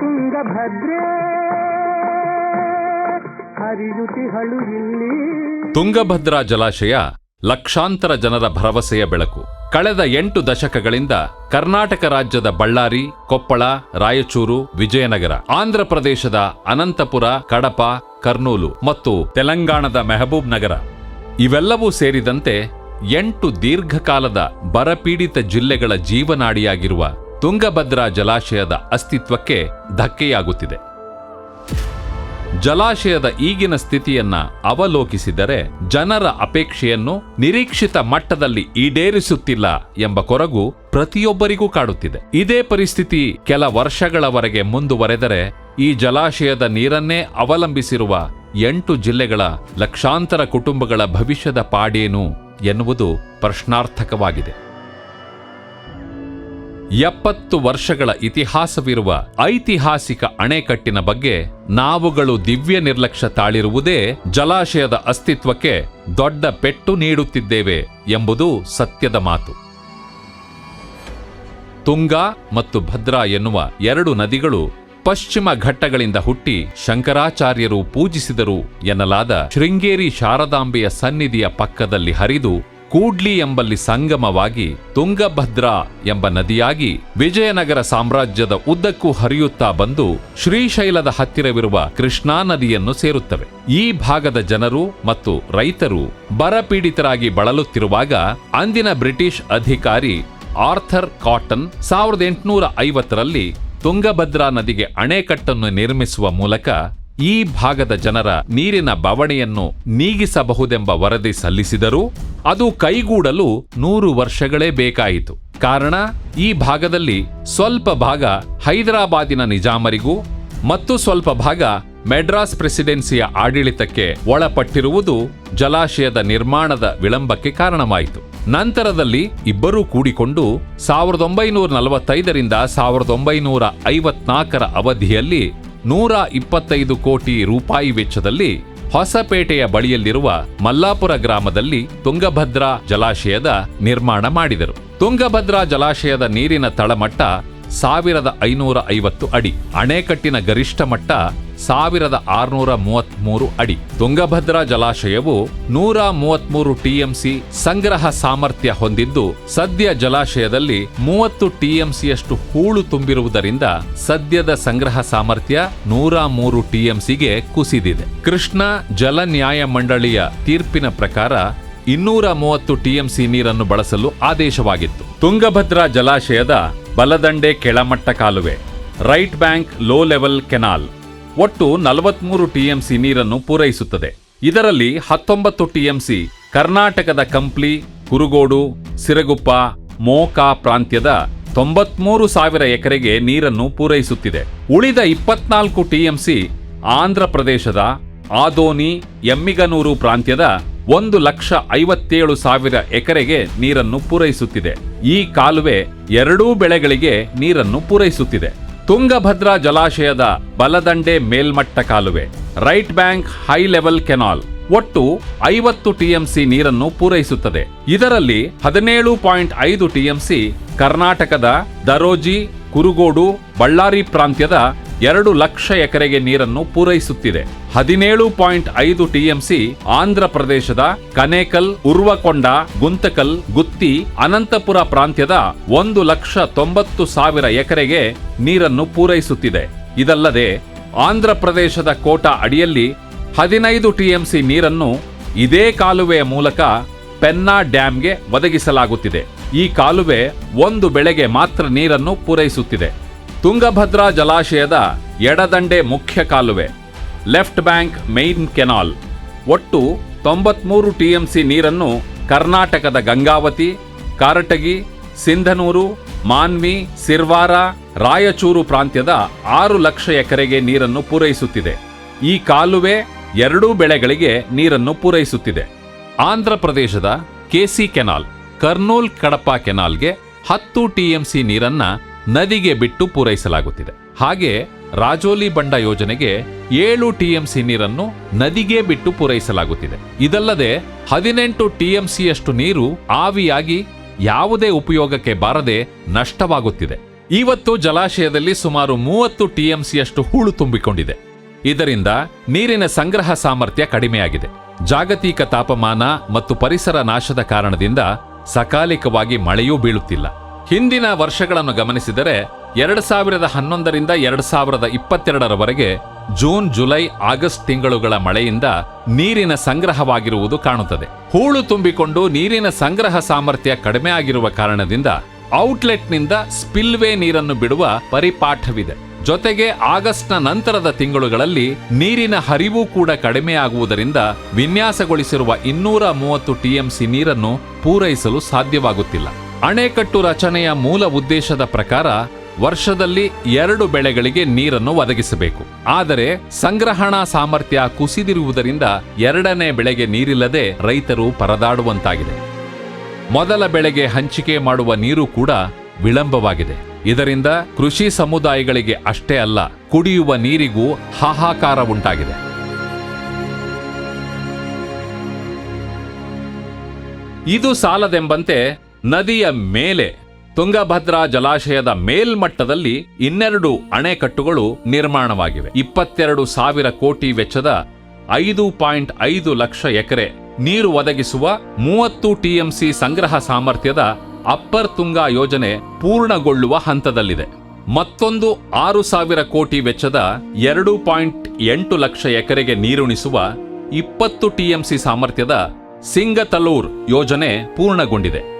ತುಂಗಭದ್ರೆ ಹರಿಯುತಿಗಳು ಇಲ್ಲಿ. ತುಂಗಭದ್ರಾ ಜಲಾಶಯ ಲಕ್ಷಾಂತರ ಜನರ ಭರವಸೆಯ ಬೆಳಕು. ಕಳೆದ ಎಂಟು ದಶಕಗಳಿಂದ ಕರ್ನಾಟಕ ರಾಜ್ಯದ ಬಳ್ಳಾರಿ, ಕೊಪ್ಪಳ, ರಾಯಚೂರು, ವಿಜಯನಗರ, ಆಂಧ್ರ ಪ್ರದೇಶದ ಅನಂತಪುರ, ಕಡಪ, ಕರ್ನೂಲು ಮತ್ತು ತೆಲಂಗಾಣದ ಮೆಹಬೂಬ್ ನಗರ. ಇವೆಲ್ಲವೂ ಸೇರಿದಂತೆ ಎಂಟು ದೀರ್ಘಕಾಲದ ಬರಪೀಡಿತ ಜಿಲ್ಲೆಗಳ ಜೀವನಾಡಿಯಾಗಿರುವ ತುಂಗಭದ್ರಾ ಜಲಾಶಯದ ಅಸ್ತಿತ್ವಕ್ಕೆ ಧಕ್ಕೆಯಾಗುತ್ತಿದೆ. ಜಲಾಶಯದ ಈಗಿನ ಸ್ಥಿತಿಯನ್ನ ಅವಲೋಕಿಸಿದರೆ ಜನರ ಅಪೇಕ್ಷೆಯನ್ನು ನಿರೀಕ್ಷಿತ ಮಟ್ಟದಲ್ಲಿ ಈಡೇರಿಸುತ್ತಿಲ್ಲ ಎಂಬ ಕೊರಗು ಪ್ರತಿಯೊಬ್ಬರಿಗೂ ಕಾಡುತ್ತಿದೆ. ಇದೇ ಪರಿಸ್ಥಿತಿ ಕೆಲ ವರ್ಷಗಳವರೆಗೆ ಮುಂದುವರೆದರೆ ಈ ಜಲಾಶಯದ ನೀರನ್ನೇ ಅವಲಂಬಿಸಿರುವ ಎಂಟು ಜಿಲ್ಲೆಗಳ ಲಕ್ಷಾಂತರ ಕುಟುಂಬಗಳ ಭವಿಷ್ಯದ ಪಾಡೇನು ಎನ್ನುವುದು ಪ್ರಶ್ನಾರ್ಥಕವಾಗಿದೆ. ಎಪ್ಪತ್ತು ವರ್ಷಗಳ ಇತಿಹಾಸವಿರುವ ಐತಿಹಾಸಿಕ ಅಣೆಕಟ್ಟಿನ ಬಗ್ಗೆ ನಾವುಗಳು ದಿವ್ಯ ನಿರ್ಲಕ್ಷ್ಯ ತಾಳಿರುವುದೇ ಜಲಾಶಯದ ಅಸ್ತಿತ್ವಕ್ಕೆ ದೊಡ್ಡ ಪೆಟ್ಟು ನೀಡುತ್ತಿದ್ದೇವೆ ಎಂಬುದು ಸತ್ಯದ ಮಾತು. ತುಂಗಾ ಮತ್ತು ಭದ್ರಾ ಎನ್ನುವ ಎರಡು ನದಿಗಳು ಪಶ್ಚಿಮ ಘಟ್ಟಗಳಿಂದ ಹುಟ್ಟಿ ಶಂಕರಾಚಾರ್ಯರು ಪೂಜಿಸಿದರು ಎನ್ನಲಾದ ಶೃಂಗೇರಿ ಶಾರದಾಂಬೆಯ ಸನ್ನಿಧಿಯ ಪಕ್ಕದಲ್ಲಿ ಹರಿದು ಕೂಡ್ಲಿ ಎಂಬಲ್ಲಿ ಸಂಗಮವಾಗಿ ತುಂಗಭದ್ರಾ ಎಂಬ ನದಿಯಾಗಿ ವಿಜಯನಗರ ಸಾಮ್ರಾಜ್ಯದ ಉದ್ದಕ್ಕೂ ಹರಿಯುತ್ತಾ ಬಂದು ಶ್ರೀಶೈಲದ ಹತ್ತಿರವಿರುವ ಕೃಷ್ಣಾ ನದಿಯನ್ನು ಸೇರುತ್ತವೆ. ಈ ಭಾಗದ ಜನರು ಮತ್ತು ರೈತರು ಬರಪೀಡಿತರಾಗಿ ಬಳಲುತ್ತಿರುವಾಗ ಅಂದಿನ ಬ್ರಿಟಿಷ್ ಅಧಿಕಾರಿ ಆರ್ಥರ್ ಕಾಟನ್ ಸಾವಿರದ ಎಂಟುನೂರ ಐವತ್ತರಲ್ಲಿ ತುಂಗಭದ್ರಾ ನದಿಗೆ ಅಣೆಕಟ್ಟನ್ನು ನಿರ್ಮಿಸುವ ಮೂಲಕ ಈ ಭಾಗದ ಜನರ ನೀರಿನ ಬವಣೆಯನ್ನು ನೀಗಿಸಬಹುದೆಂಬ ವರದಿ ಸಲ್ಲಿಸಿದರೂ ಅದು ಕೈಗೂಡಲು ನೂರು ವರ್ಷಗಳೇ ಬೇಕಾಯಿತು. ಕಾರಣ, ಈ ಭಾಗದಲ್ಲಿ ಸ್ವಲ್ಪ ಭಾಗ ಹೈದರಾಬಾದಿನ ನಿಜಾಮರಿಗೂ ಮತ್ತು ಸ್ವಲ್ಪ ಭಾಗ ಮೆಡ್ರಾಸ್ ಪ್ರೆಸಿಡೆನ್ಸಿಯ ಆಡಳಿತಕ್ಕೆ ಒಳಪಟ್ಟಿರುವುದು ಜಲಾಶಯದ ನಿರ್ಮಾಣದ ವಿಳಂಬಕ್ಕೆ ಕಾರಣವಾಯಿತು. ನಂತರದಲ್ಲಿ ಇಬ್ಬರೂ ಕೂಡಿಕೊಂಡು ಸಾವಿರದ ಒಂಬೈನೂರ ನಲವತ್ತೈದರಿಂದ ಸಾವಿರದ ಒಂಬೈನೂರ ಐವತ್ನಾಲ್ಕರ ಅವಧಿಯಲ್ಲಿ ನೂರ ಇಪ್ಪತ್ತೈದು ಕೋಟಿ ರೂಪಾಯಿ ವೆಚ್ಚದಲ್ಲಿ ಹೊಸಪೇಟೆಯ ಬಳಿಯಲ್ಲಿರುವ ಮಲ್ಲಾಪುರ ಗ್ರಾಮದಲ್ಲಿ ತುಂಗಭದ್ರಾ ಜಲಾಶಯದ ನಿರ್ಮಾಣ ಮಾಡಿದರು. ತುಂಗಭದ್ರಾ ಜಲಾಶಯದ ನೀರಿನ ತಳಮಟ್ಟ ಸಾವಿರದ ಐನೂರ ಐವತ್ತು ಅಡಿ, ಅಣೆಕಟ್ಟಿನ ಗರಿಷ್ಠ ಮಟ್ಟ ಸಾವಿರದ ಆರುನೂರ ಮೂವತ್ಮೂರು ಅಡಿ. ತುಂಗಭದ್ರಾ ಜಲಾಶಯವು ನೂರ ಮೂವತ್ಮೂರು ಟಿಎಂಸಿ ಸಂಗ್ರಹ ಸಾಮರ್ಥ್ಯ ಹೊಂದಿದ್ದು, ಸದ್ಯ ಜಲಾಶಯದಲ್ಲಿ ಮೂವತ್ತು ಟಿಎಂಸಿಯಷ್ಟು ಹೂಳು ತುಂಬಿರುವುದರಿಂದ ಸದ್ಯದ ಸಂಗ್ರಹ ಸಾಮರ್ಥ್ಯ ನೂರ ಮೂರು ಟಿಎಂಸಿಗೆ ಕುಸಿದಿದೆ. ಕೃಷ್ಣ ಜಲ ನ್ಯಾಯ ಮಂಡಳಿಯ ತೀರ್ಪಿನ ಪ್ರಕಾರ ಇನ್ನೂರ ಮೂವತ್ತು ಟಿಎಂಸಿ ನೀರನ್ನು ಬಳಸಲು ಆದೇಶವಾಗಿತ್ತು. ತುಂಗಭದ್ರಾ ಜಲಾಶಯದ ಬಲದಂಡೆ ಕೆಳಮಟ್ಟ ಕಾಲುವೆ, right bank low level canal ಒಟ್ಟು ನಲವತ್ಮೂರು ಟಿಎಂಸಿ ನೀರನ್ನು ಪೂರೈಸುತ್ತದೆ. ಇದರಲ್ಲಿ ಹತ್ತೊಂಬತ್ತು ಟಿಎಂಸಿ ಕರ್ನಾಟಕದ ಕಂಪ್ಲಿ, ಕುರುಗೋಡು, ಸಿರಗುಪ್ಪ, ಮೋಕಾ ಪ್ರಾಂತ್ಯದ ತೊಂಬತ್ಮೂರು ಸಾವಿರ ಎಕರೆಗೆ ನೀರನ್ನು ಪೂರೈಸುತ್ತಿದೆ. ಉಳಿದ ಇಪ್ಪತ್ನಾಲ್ಕು ಟಿಎಂಸಿ ಆಂಧ್ರ ಪ್ರದೇಶದ ಆದೋನಿ, ಎಮ್ಮಿಗನೂರು ಪ್ರಾಂತ್ಯದ ಒಂದು ಲಕ್ಷ ಐವತ್ತೇಳು ಸಾವಿರ ಎಕರೆಗೆ ನೀರನ್ನು ಪೂರೈಸುತ್ತಿದೆ. ಈ ಕಾಲುವೆ ಎರಡೂ ಬೆಳೆಗಳಿಗೆ ನೀರನ್ನು ಪೂರೈಸುತ್ತಿದೆ. ತುಂಗಭದ್ರಾ ಜಲಾಶಯದ ಬಲದಂಡೆ ಮೇಲ್ಮಟ್ಟ ಕಾಲುವೆ, right bank high level canal, ಒಟ್ಟು ಐವತ್ತು ಟಿಎಂಸಿ ನೀರನ್ನು ಪೂರೈಸುತ್ತದೆ. ಇದರಲ್ಲಿ ಹದಿನೇಳು ಪಾಯಿಂಟ್ ಐದು ಟಿಎಂಸಿ ಕರ್ನಾಟಕದ ದರೋಜಿ, ಕುರುಗೋಡು, ಬಳ್ಳಾರಿ ಪ್ರಾಂತ್ಯದ ಎರಡು ಲಕ್ಷ ಎಕರೆಗೆ ನೀರನ್ನು ಪೂರೈಸುತ್ತಿದೆ. ಹದಿನೇಳು ಪಾಯಿಂಟ್ ಐದು ಟಿಎಂಸಿ ಆಂಧ್ರ ಪ್ರದೇಶದ ಕನೇಕಲ್, ಉರ್ವಕೊಂಡ, ಗುಂತಕಲ್, ಗುತ್ತಿ, ಅನಂತಪುರ ಪ್ರಾಂತ್ಯದ ಒಂದು ಲಕ್ಷ ತೊಂಬತ್ತು ಸಾವಿರ ಎಕರೆಗೆ ನೀರನ್ನು ಪೂರೈಸುತ್ತಿದೆ. ಇದಲ್ಲದೆ ಆಂಧ್ರ ಪ್ರದೇಶದ ಕೋಟಾ ಅಡಿಯಲ್ಲಿ ಹದಿನೈದು ಟಿಎಂಸಿ ನೀರನ್ನು ಇದೇ ಕಾಲುವೆಯ ಮೂಲಕ ಪೆನ್ನಾ ಡ್ಯಾಂಗೆ ಒದಗಿಸಲಾಗುತ್ತಿದೆ. ಈ ಕಾಲುವೆ ಒಂದು ಬೆಳೆಗೆ ಮಾತ್ರ ನೀರನ್ನು ಪೂರೈಸುತ್ತಿದೆ. ತುಂಗಭದ್ರಾ ಜಲಾಶಯದ ಎಡದಂಡೆ ಮುಖ್ಯ ಕಾಲುವೆ, ಲೆಫ್ಟ್ ಬ್ಯಾಂಕ್ ಮೈನ್ ಕೆನಾಲ್, ಒಟ್ಟು ತೊಂಬತ್ಮೂರು ಟಿಎಂಸಿ ನೀರನ್ನು ಕರ್ನಾಟಕದ ಗಂಗಾವತಿ, ಕಾರಟಗಿ, ಸಿಂಧನೂರು, ಮಾನ್ವಿ, ಸಿರ್ವಾರ, ರಾಯಚೂರು ಪ್ರಾಂತ್ಯದ ಆರು ಲಕ್ಷ ಎಕರೆಗೆ ನೀರನ್ನು ಪೂರೈಸುತ್ತಿದೆ. ಈ ಕಾಲುವೆ ಎರಡೂ ಬೆಳೆಗಳಿಗೆ ನೀರನ್ನು ಪೂರೈಸುತ್ತಿದೆ. ಆಂಧ್ರ ಪ್ರದೇಶದ ಕೆಸಿ ಕೆನಾಲ್, ಕರ್ನೂಲ್ ಕಡಪ ಕೆನಾಲ್ಗೆ ಹತ್ತು ಟಿಎಂಸಿ ನೀರನ್ನ ನದಿಗೆ ಬಿಟ್ಟು ಪೂರೈಸಲಾಗುತ್ತಿದೆ. ಹಾಗೆ ರಾಜೋಲಿ ಬಂಡ ಯೋಜನೆಗೆ ಏಳು ಟಿಎಂಸಿ ನೀರನ್ನು ನದಿಗೆ ಬಿಟ್ಟು ಪೂರೈಸಲಾಗುತ್ತಿದೆ. ಇದಲ್ಲದೆ ಹದಿನೆಂಟು ಟಿಎಂಸಿಯಷ್ಟು ನೀರು ಆವಿಯಾಗಿ ಯಾವುದೇ ಉಪಯೋಗಕ್ಕೆ ಬಾರದೆ ನಷ್ಟವಾಗುತ್ತಿದೆ. ಇವತ್ತು ಜಲಾಶಯದಲ್ಲಿ ಸುಮಾರು ಮೂವತ್ತು ಟಿಎಂಸಿಯಷ್ಟು ಹೂಳು ತುಂಬಿಕೊಂಡಿದೆ. ಇದರಿಂದ ನೀರಿನ ಸಂಗ್ರಹ ಸಾಮರ್ಥ್ಯ ಕಡಿಮೆಯಾಗಿದೆ. ಜಾಗತಿಕ ತಾಪಮಾನ ಮತ್ತು ಪರಿಸರ ನಾಶದ ಕಾರಣದಿಂದ ಸಕಾಲಿಕವಾಗಿ ಮಳೆಯೂ ಬೀಳುತ್ತಿಲ್ಲ. ಹಿಂದಿನ ವರ್ಷಗಳನ್ನು ಗಮನಿಸಿದರೆ ಎರಡು ಸಾವಿರದ ಹನ್ನೊಂದರಿಂದ ಎರಡು ಸಾವಿರದ ಇಪ್ಪತ್ತೆರಡರವರೆಗೆ ಜೂನ್, ಜುಲೈ, ಆಗಸ್ಟ್ ತಿಂಗಳುಗಳ ಮಳೆಯಿಂದ ನೀರಿನ ಸಂಗ್ರಹವಾಗಿರುವುದು ಕಾಣುತ್ತದೆ. ಹೂಳು ತುಂಬಿಕೊಂಡು ನೀರಿನ ಸಂಗ್ರಹ ಸಾಮರ್ಥ್ಯ ಕಡಿಮೆ ಆಗಿರುವ ಕಾರಣದಿಂದ ಔಟ್ಲೆಟ್ನಿಂದ ಸ್ಪಿಲ್ವೇ ನೀರನ್ನು ಬಿಡುವ ಪರಿಪಾಠವಿದೆ. ಜೊತೆಗೆ ಆಗಸ್ಟ್ನ ನಂತರದ ತಿಂಗಳುಗಳಲ್ಲಿ ನೀರಿನ ಹರಿವು ಕೂಡ ಕಡಿಮೆಯಾಗುವುದರಿಂದ ವಿನ್ಯಾಸಗೊಳಿಸಿರುವ ಇನ್ನೂರ ಮೂವತ್ತು ಟಿಎಂಸಿ ನೀರನ್ನು ಪೂರೈಸಲು ಸಾಧ್ಯವಾಗುತ್ತಿಲ್ಲ. ಅಣೆಕಟ್ಟು ರಚನೆಯ ಮೂಲ ಉದ್ದೇಶದ ಪ್ರಕಾರ ವರ್ಷದಲ್ಲಿ ಎರಡು ಬೆಳೆಗಳಿಗೆ ನೀರನ್ನು ಒದಗಿಸಬೇಕು. ಆದರೆ ಸಂಗ್ರಹಣಾ ಸಾಮರ್ಥ್ಯ ಕುಸಿದಿರುವುದರಿಂದ ಎರಡನೇ ಬೆಳೆಗೆ ನೀರಿಲ್ಲದೆ ರೈತರು ಪರದಾಡುವಂತಾಗಿದೆ. ಮೊದಲ ಬೆಳೆಗೆ ಹಂಚಿಕೆ ಮಾಡುವ ನೀರು ಕೂಡ ವಿಳಂಬವಾಗಿದೆ. ಇದರಿಂದ ಕೃಷಿ ಸಮುದಾಯಗಳಿಗೆ ಅಷ್ಟೇ ಅಲ್ಲ, ಕುಡಿಯುವ ನೀರಿಗೂ ಹಾಹಾಕಾರ ಉಂಟಾಗಿದೆ. ಇದು ಸಾಲದೆಂಬಂತೆ ನದಿಯ ಮೇಲೆ, ತುಂಗಭದ್ರಾ ಜಲಾಶಯದ ಮೇಲ್ಮಟ್ಟದಲ್ಲಿ ಇನ್ನೆರಡು ಅಣೆಕಟ್ಟುಗಳು ನಿರ್ಮಾಣವಾಗಿವೆ. ಇಪ್ಪತ್ತೆರಡು ಸಾವಿರ ಕೋಟಿ ವೆಚ್ಚದ ಐದು ಪಾಯಿಂಟ್ ಐದು ಲಕ್ಷ ಎಕರೆ ನೀರು ಒದಗಿಸುವ ಮೂವತ್ತು ಟಿಎಂಸಿ ಸಂಗ್ರಹ ಸಾಮರ್ಥ್ಯದ ಅಪ್ಪರ್ ತುಂಗಾ ಯೋಜನೆ ಪೂರ್ಣಗೊಳ್ಳುವ ಹಂತದಲ್ಲಿದೆ. ಮತ್ತೊಂದು ಆರು ಸಾವಿರ ಕೋಟಿ ವೆಚ್ಚದ ಎರಡು ಪಾಯಿಂಟ್ ಎಂಟು ಲಕ್ಷ ಎಕರೆಗೆ ನೀರುಣಿಸುವ ಇಪ್ಪತ್ತು ಟಿಎಂಸಿ ಸಾಮರ್ಥ್ಯದ ಸಿಂಗತಲೂರ್ ಯೋಜನೆ ಪೂರ್ಣಗೊಂಡಿದೆ.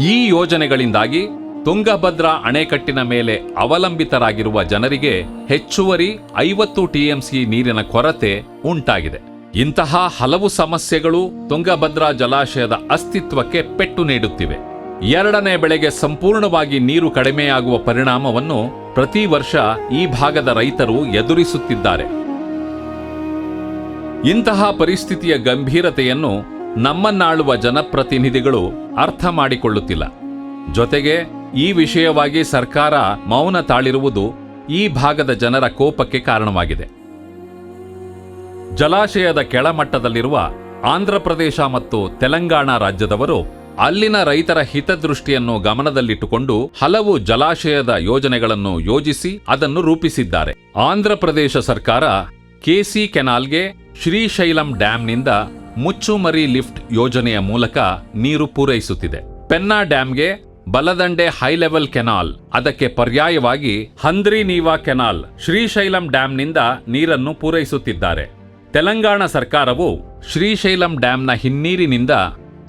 ಈ ಯೋಜನೆಗಳಿಂದಾಗಿ ತುಂಗಭದ್ರಾ ಅಣೆಕಟ್ಟಿನ ಮೇಲೆ ಅವಲಂಬಿತರಾಗಿರುವ ಜನರಿಗೆ ಹೆಚ್ಚುವರಿ ಐವತ್ತು ಟಿಎಂಸಿ ನೀರಿನ ಕೊರತೆ ಉಂಟಾಗಿದೆ. ಇಂತಹ ಹಲವು ಸಮಸ್ಯೆಗಳು ತುಂಗಭದ್ರಾ ಜಲಾಶಯದ ಅಸ್ತಿತ್ವಕ್ಕೆ ಪೆಟ್ಟು ನೀಡುತ್ತಿವೆ. ಎರಡನೇ ಬೆಳೆಗೆ ಸಂಪೂರ್ಣವಾಗಿ ನೀರು ಕಡಿಮೆಯಾಗುವ ಪರಿಣಾಮವನ್ನು ಪ್ರತಿ ವರ್ಷ ಈ ಭಾಗದ ರೈತರು ಎದುರಿಸುತ್ತಿದ್ದಾರೆ. ಇಂತಹ ಪರಿಸ್ಥಿತಿಯ ಗಂಭೀರತೆಯನ್ನು ನಮ್ಮನ್ನಾಳುವ ಜನಪ್ರತಿನಿಧಿಗಳು ಅರ್ಥ ಮಾಡಿಕೊಳ್ಳುತ್ತಿಲ್ಲ. ಜೊತೆಗೆ ಈ ವಿಷಯವಾಗಿ ಸರ್ಕಾರ ಮೌನ ತಾಳಿರುವುದು ಈ ಭಾಗದ ಜನರ ಕೋಪಕ್ಕೆ ಕಾರಣವಾಗಿದೆ. ಜಲಾಶಯದ ಕೆಳಮಟ್ಟದಲ್ಲಿರುವ ಆಂಧ್ರಪ್ರದೇಶ ಮತ್ತು ತೆಲಂಗಾಣ ರಾಜ್ಯದವರು ಅಲ್ಲಿನ ರೈತರ ಹಿತದೃಷ್ಟಿಯನ್ನು ಗಮನದಲ್ಲಿಟ್ಟುಕೊಂಡು ಹಲವು ಜಲಾಶಯದ ಯೋಜನೆಗಳನ್ನು ಯೋಜಿಸಿ ಅದನ್ನು ರೂಪಿಸಿದ್ದಾರೆ. ಆಂಧ್ರಪ್ರದೇಶ ಸರ್ಕಾರ ಕೆಸಿ ಕೆನಾಲ್ಗೆ ಶ್ರೀಶೈಲಂ ಡ್ಯಾಂನಿಂದ ಮುಚ್ಚುಮರಿ ಲಿಫ್ಟ್ ಯೋಜನೆಯ ಮೂಲಕ ನೀರು ಪೂರೈಸುತ್ತಿದೆ. ಪೆನ್ನಾ ಡ್ಯಾಂಗೆ ಬಲದಂಡೆ ಹೈ ಲೆವೆಲ್ ಕೆನಾಲ್, ಅದಕ್ಕೆ ಪರ್ಯಾಯವಾಗಿ ಹಂದ್ರಿ ನೀವಾ ಕೆನಾಲ್, ಶ್ರೀಶೈಲಂ ಡ್ಯಾಂನಿಂದ ನೀರನ್ನು ಪೂರೈಸುತ್ತಿದ್ದಾರೆ. ತೆಲಂಗಾಣ ಸರ್ಕಾರವು ಶ್ರೀಶೈಲಂ ಡ್ಯಾಂನ ಹಿನ್ನೀರಿನಿಂದ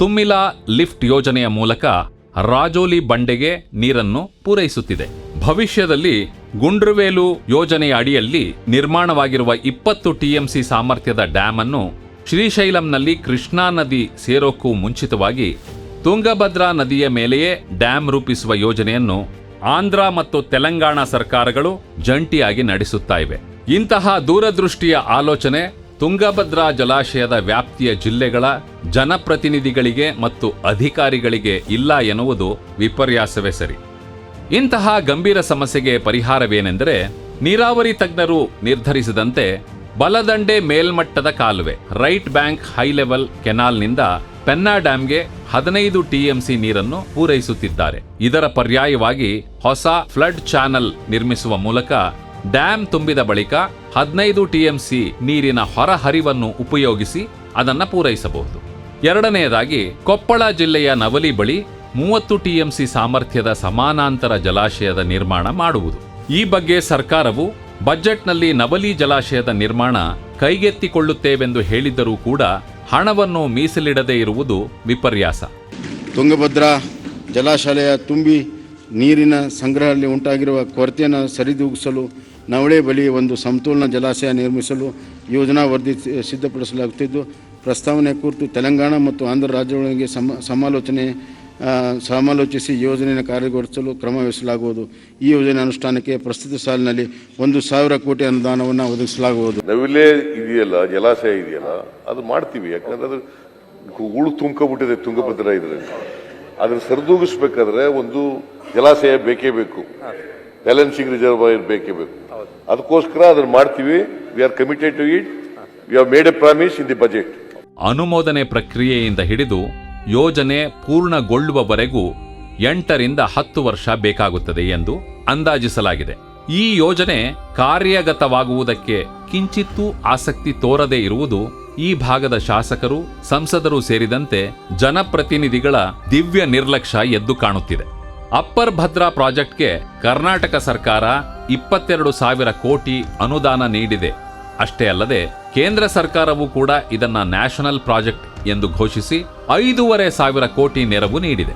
ತುಮ್ಮಿಲಾ ಲಿಫ್ಟ್ ಯೋಜನೆಯ ಮೂಲಕ ರಾಜೋಲಿ ಬಂಡೆಗೆ ನೀರನ್ನು ಪೂರೈಸುತ್ತಿದೆ. ಭವಿಷ್ಯದಲ್ಲಿ ಗುಂಡ್ರುವೇಲು ಯೋಜನೆಯ ಅಡಿಯಲ್ಲಿ ನಿರ್ಮಾಣವಾಗಿರುವ ಇಪ್ಪತ್ತು ಟಿಎಂಸಿ ಸಾಮರ್ಥ್ಯದ ಡ್ಯಾಮ್ ಅನ್ನು ಶ್ರೀಶೈಲಂನಲ್ಲಿ ಕೃಷ್ಣಾ ನದಿ ಸೇರೋಕ್ಕೂ ಮುಂಚಿತವಾಗಿ ತುಂಗಭದ್ರಾ ನದಿಯ ಮೇಲೆಯೇ ಡ್ಯಾಂ ರೂಪಿಸುವ ಯೋಜನೆಯನ್ನು ಆಂಧ್ರ ಮತ್ತು ತೆಲಂಗಾಣ ಸರ್ಕಾರಗಳು ಜಂಟಿಯಾಗಿ ನಡೆಸುತ್ತಾ ಇವೆ. ಇಂತಹ ದೂರದೃಷ್ಟಿಯ ಆಲೋಚನೆ ತುಂಗಭದ್ರಾ ಜಲಾಶಯದ ವ್ಯಾಪ್ತಿಯ ಜಿಲ್ಲೆಗಳ ಜನಪ್ರತಿನಿಧಿಗಳಿಗೆ ಮತ್ತು ಅಧಿಕಾರಿಗಳಿಗೆ ಇಲ್ಲ ಎನ್ನುವುದು ವಿಪರ್ಯಾಸವೇ ಸರಿ. ಇಂತಹ ಗಂಭೀರ ಸಮಸ್ಯೆಗೆ ಪರಿಹಾರವೇನೆಂದರೆ ನೀರಾವರಿ ತಜ್ಞರು ನಿರ್ಧರಿಸಿದಂತೆ ಬಲದಂಡೆ ಮೇಲ್ಮಟ್ಟದ ಕಾಲುವೆ, ರೈಟ್ ಬ್ಯಾಂಕ್ ಹೈ ಲೆವೆಲ್ ಕೆನಾಲ್ನಿಂದ ಪೆನ್ನಾ ಡ್ಯಾಂಗೆ ಹದಿನೈದು ಟಿಎಂಸಿ ನೀರನ್ನು ಪೂರೈಸುತ್ತಿದ್ದಾರೆ. ಇದರ ಪರ್ಯಾಯವಾಗಿ ಹೊಸ ಫ್ಲಡ್ ಚಾನಲ್ ನಿರ್ಮಿಸುವ ಮೂಲಕ ಡ್ಯಾಂ ತುಂಬಿದ ಬಳಿಕ ಹದಿನೈದು ಟಿಎಂಸಿ ನೀರಿನ ಹೊರಹರಿವನ್ನು ಉಪಯೋಗಿಸಿ ಅದನ್ನು ಪೂರೈಸಬಹುದು. ಎರಡನೆಯದಾಗಿ ಕೊಪ್ಪಳ ಜಿಲ್ಲೆಯ ನವಲಿ ಬಳಿ ಮೂವತ್ತು ಟಿಎಂಸಿ ಸಾಮರ್ಥ್ಯದ ಸಮಾನಾಂತರ ಜಲಾಶಯದ ನಿರ್ಮಾಣ ಮಾಡುವುದು. ಈ ಬಗ್ಗೆ ಸರ್ಕಾರವು ಬಜೆಟ್ನಲ್ಲಿ ನವಲಿ ಜಲಾಶಯದ ನಿರ್ಮಾಣ ಕೈಗೆತ್ತಿಕೊಳ್ಳುತ್ತೇವೆಂದು ಹೇಳಿದ್ದರೂ ಕೂಡ ಹಣವನ್ನು ಮೀಸಲಿಡದೇ ಇರುವುದು ವಿಪರ್ಯಾಸ. ತುಂಗಭದ್ರಾ ಜಲಾಶಯ ತುಂಬಿ ನೀರಿನ ಸಂಗ್ರಹದಲ್ಲಿ ಉಂಟಾಗಿರುವ ಕೊರತೆಯನ್ನು ಸರಿದೂಗಿಸಲು ನವಳೆ ಬಳಿ ಒಂದು ಸಮತೋಲನ ಜಲಾಶಯ ನಿರ್ಮಿಸಲು ಯೋಜನಾ ವರದಿ ಸಿದ್ಧಪಡಿಸಲಾಗುತ್ತಿದ್ದು, ಪ್ರಸ್ತಾವನೆ ಕುರಿತು ತೆಲಂಗಾಣ ಮತ್ತು ಆಂಧ್ರ ರಾಜ್ಯಗಳೊಂದಿಗೆ ಸಮ, ಸಮಾಲೋಚನೆ ಸಮಾಲೋಚಿಸಿ ಯೋಜನೆಯನ್ನು ಕಾರ್ಯಗತಿಸಲು ಕ್ರಮ ವಹಿಸಲಾಗುವುದು. ಈ ಯೋಜನೆ ಅನುಷ್ಠಾನಕ್ಕೆ ಪ್ರಸ್ತುತ ಸಾಲಿನಲ್ಲಿ ಒಂದು ಸಾವಿರ ಕೋಟಿ ಅನುದಾನವನ್ನು ಒದಗಿಸಲಾಗುವುದು. ನವಿಲೆ ಇದೆಯಲ್ಲ ಜಲಾಶಯ ಇದೆಯಲ್ಲ ಅದು ಮಾಡ್ತೀವಿ. ಯಾಕಂದ್ರೆ ಅದು ಉಳು ತುಂಕಬಿಟ್ಟಿದೆ ತುಂಗಭದ್ರಾ ಇದರಲ್ಲಿ. ಅದನ್ನು ಸರಿದೂಗಿಸ್ಬೇಕಾದ್ರೆ ಒಂದು ಜಲಾಶಯ ಬೇಕೇ ಬೇಕು. ಬ್ಯಾಲೆನ್ಸಿಂಗ್ ರಿಸರ್ವಾಯರ್ ಬೇಕೇ ಬೇಕು. ಅದಕ್ಕೋಸ್ಕರ ಅದನ್ನು ಮಾಡ್ತೀವಿ. We are committed to it we have made a promise in the budget ಅನುಮೋದನೆ ಪ್ರಕ್ರಿಯೆಯಿಂದ ಹಿಡಿದು ಯೋಜನೆ ಪೂರ್ಣಗೊಳ್ಳುವವರೆಗೂ ಎಂಟರಿಂದ ಹತ್ತು ವರ್ಷ ಬೇಕಾಗುತ್ತದೆ ಎಂದು ಅಂದಾಜಿಸಲಾಗಿದೆ. ಈ ಯೋಜನೆ ಕಾರ್ಯಗತವಾಗುವುದಕ್ಕೆ ಕಿಂಚಿತ್ತೂ ಆಸಕ್ತಿ ತೋರದೇ ಇರುವುದು ಈ ಭಾಗದ ಶಾಸಕರು, ಸಂಸದರು ಸೇರಿದಂತೆ ಜನಪ್ರತಿನಿಧಿಗಳ ದಿವ್ಯ ನಿರ್ಲಕ್ಷ್ಯ ಎದ್ದು ಕಾಣುತ್ತಿದೆ. ಅಪ್ಪರ್ ಭದ್ರಾ ಪ್ರಾಜೆಕ್ಟ್ಗೆ ಕರ್ನಾಟಕ ಸರ್ಕಾರ ಇಪ್ಪತ್ತೆರಡು ಸಾವಿರ ಕೋಟಿ ಅನುದಾನ ನೀಡಿದೆ. ಅಷ್ಟೇ ಅಲ್ಲದೆ ಕೇಂದ್ರ ಸರ್ಕಾರವೂ ಕೂಡ ಇದನ್ನ ನ್ಯಾಷನಲ್ ಪ್ರಾಜೆಕ್ಟ್ ಎಂದು ಘೋಷಿಸಿ ಐದೂವರೆ ಸಾವಿರ ಕೋಟಿ ನೆರವು ನೀಡಿದೆ.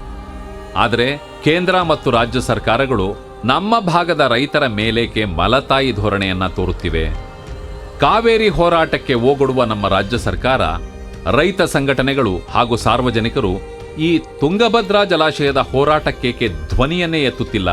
ಆದರೆ ಕೇಂದ್ರ ಮತ್ತು ರಾಜ್ಯ ಸರ್ಕಾರಗಳು ನಮ್ಮ ಭಾಗದ ರೈತರ ಮೇಲೇಕೆ ಮಲತಾಯಿ ಧೋರಣೆಯನ್ನ ತೋರುತ್ತಿವೆ? ಕಾವೇರಿ ಹೋರಾಟಕ್ಕೆ ಓಗೊಡುವ ನಮ್ಮ ರಾಜ್ಯ ಸರ್ಕಾರ, ರೈತ ಸಂಘಟನೆಗಳು ಹಾಗೂ ಸಾರ್ವಜನಿಕರು ಈ ತುಂಗಭದ್ರಾ ಜಲಾಶಯದ ಹೋರಾಟಕ್ಕೇಕೆ ಧ್ವನಿಯನ್ನೇ ಎತ್ತುತ್ತಿಲ್ಲ?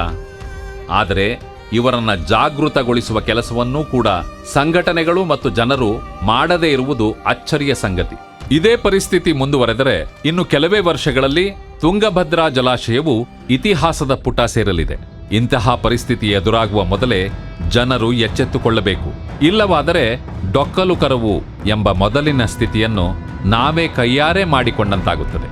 ಆದರೆ ಇವರನ್ನ ಜಾಗೃತಗೊಳಿಸುವ ಕೆಲಸವನ್ನೂ ಕೂಡ ಸಂಘಟನೆಗಳು ಮತ್ತು ಜನರು ಮಾಡದೇ ಇರುವುದು ಅಚ್ಚರಿಯ ಸಂಗತಿ. ಇದೇ ಪರಿಸ್ಥಿತಿ ಮುಂದುವರೆದರೆ ಇನ್ನು ಕೆಲವೇ ವರ್ಷಗಳಲ್ಲಿ ತುಂಗಭದ್ರಾ ಜಲಾಶಯವು ಇತಿಹಾಸದ ಪುಟ ಸೇರಲಿದೆ. ಇಂತಹ ಪರಿಸ್ಥಿತಿ ಎದುರಾಗುವ ಮೊದಲೇ ಜನರು ಎಚ್ಚೆತ್ತುಕೊಳ್ಳಬೇಕು. ಇಲ್ಲವಾದರೆ ಡೊಕ್ಕಲು ಕರವು ಎಂಬ ಮೊದಲಿನ ಸ್ಥಿತಿಯನ್ನು ನಾವೇ ಕೈಯಾರೆ ಮಾಡಿಕೊಂಡಂತಾಗುತ್ತದೆ.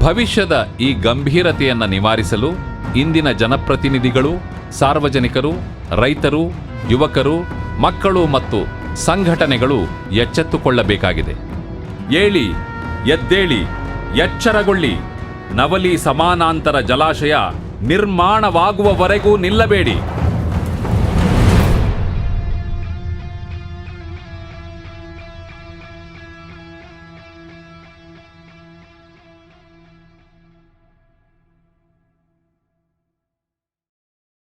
ಭವಿಷ್ಯದ ಈ ಗಂಭೀರತೆಯನ್ನು ನಿವಾರಿಸಲು ಇಂದಿನ ಜನಪ್ರತಿನಿಧಿಗಳು, ಸಾರ್ವಜನಿಕರು, ರೈತರು, ಯುವಕರು, ಮಕ್ಕಳು ಮತ್ತು ಸಂಘಟನೆಗಳು ಎಚ್ಚೆತ್ತುಕೊಳ್ಳಬೇಕಾಗಿದೆ. ಏಳಿ ಎದ್ದೇಳಿ ಎಚ್ಚರಗೊಳ್ಳಿ. ನವಲಿ ಸಮಾನಾಂತರ ಜಲಾಶಯ ನಿರ್ಮಾಣವಾಗುವವರೆಗೂ ನಿಲ್ಲಬೇಡಿ.